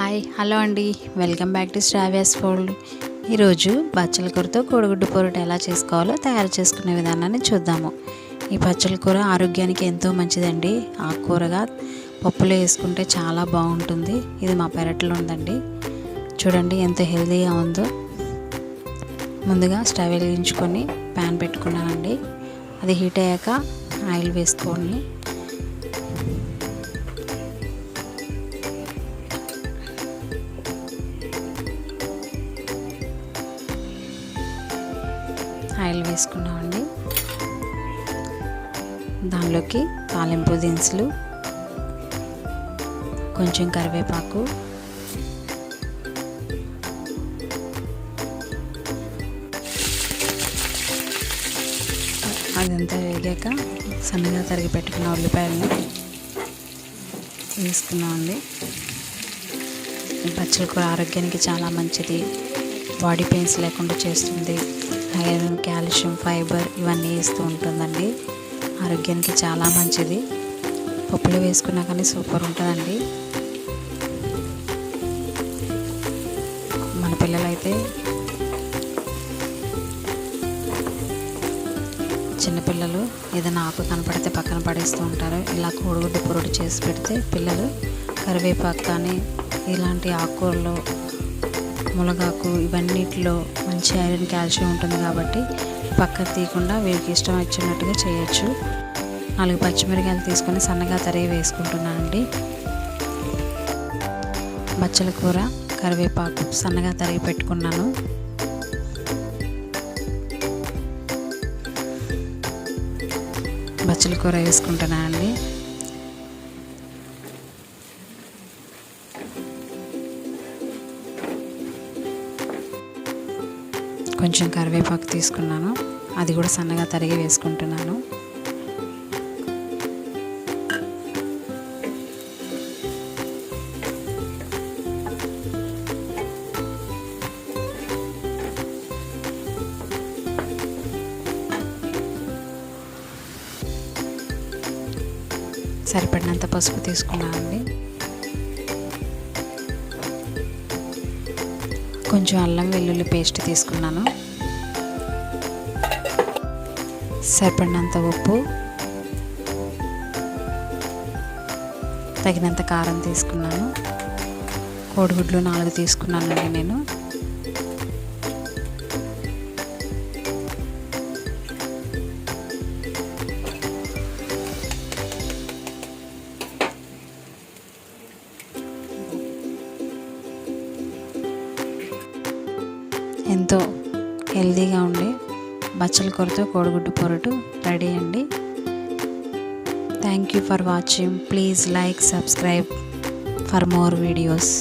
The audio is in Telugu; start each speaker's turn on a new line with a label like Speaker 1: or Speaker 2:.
Speaker 1: హాయ్ హలో అండి. Welcome back to Shravya's fold. ఈరోజు బచ్చల కూరతో కోడిగుడ్డు పొరటు ఎలా చేసుకోవాలో తయారు చేసుకునే విధానాన్ని చూద్దాము. ఈ బచ్చల కూర ఆరోగ్యానికి ఎంతో మంచిదండి. ఆకుకూరగా పప్పులో వేసుకుంటే చాలా బాగుంటుంది. ఇది మా పెరట్లో ఉందండి. చూడండి ఎంత హెల్తీగా ఉందో. ముందుగా స్టవ్ వెలిగించుకొని ప్యాన్ పెట్టుకున్నానండి. అది హీట్ అయ్యాక ఆయిల్ వేసుకోండి ఆయిల్ వేసుకున్నామండి. దానిలోకి తాలింపు దినుసులు కొంచెం కరివేపాకు అదంతా వేగాక సన్నగా తరిగి పెట్టుకున్న ఉల్లిపాయలను వేసుకున్నామండి. పచ్చడి కూర ఆరోగ్యానికి చాలా మంచిది. బాడీ పెయిన్స్ లేకుండా చేస్తుంది. ఐరన్ కాల్షియం ఫైబర్ ఇవన్నీ ఇస్తూ ఉంటుందండి. ఆరోగ్యానికి చాలా మంచిది. పప్పులు వేసుకున్నా కానీ సూపర్ ఉంటుందండి. మన పిల్లలైతే చిన్నపిల్లలు ఏదైనా ఆకు కనపడితే పక్కన పడేస్తూ ఉంటారు. ఇలా కోడిగుడ్డు పొరుడు చేసి పెడితే పిల్లలు కరివేపాకు కానీ ఇలాంటి ఆకుకూరలు మునగాకు ఇవన్నిటిలో మంచి ఐరన్ కాల్షియం ఉంటుంది కాబట్టి పక్కకు తీయకుండా వీరికి ఇష్టం వచ్చినట్టుగా చేయొచ్చు. నాలుగు పచ్చిమిరకాయలు తీసుకొని సన్నగా తరిగి వేసుకుంటున్నానండి బచ్చల కూర కరివేపాకు సన్నగా తరిగి పెట్టుకున్నాను. బచ్చల కూర వేసుకుంటున్నానండి కొంచెం కరివేపాకు తీసుకున్నాను. అది కూడా సన్నగా తరిగి వేసుకుంటున్నాను. సరిపడినంత పసుపు తీసుకున్నానండి. కొంచెం అల్లం వెల్లుల్లి పేస్ట్ తీసుకున్నాను. సరిపడినంత ఉప్పు తగినంత కారం తీసుకున్నాను. కోడిగుడ్లు నాలుగు తీసుకున్నానండి నేను. ఎంతో హెల్తీగా ఉండే బచ్చల కూరతో కోడిగుడ్డు పొరటు రెడీ అండి. Thank you for watching please like subscribe for more videos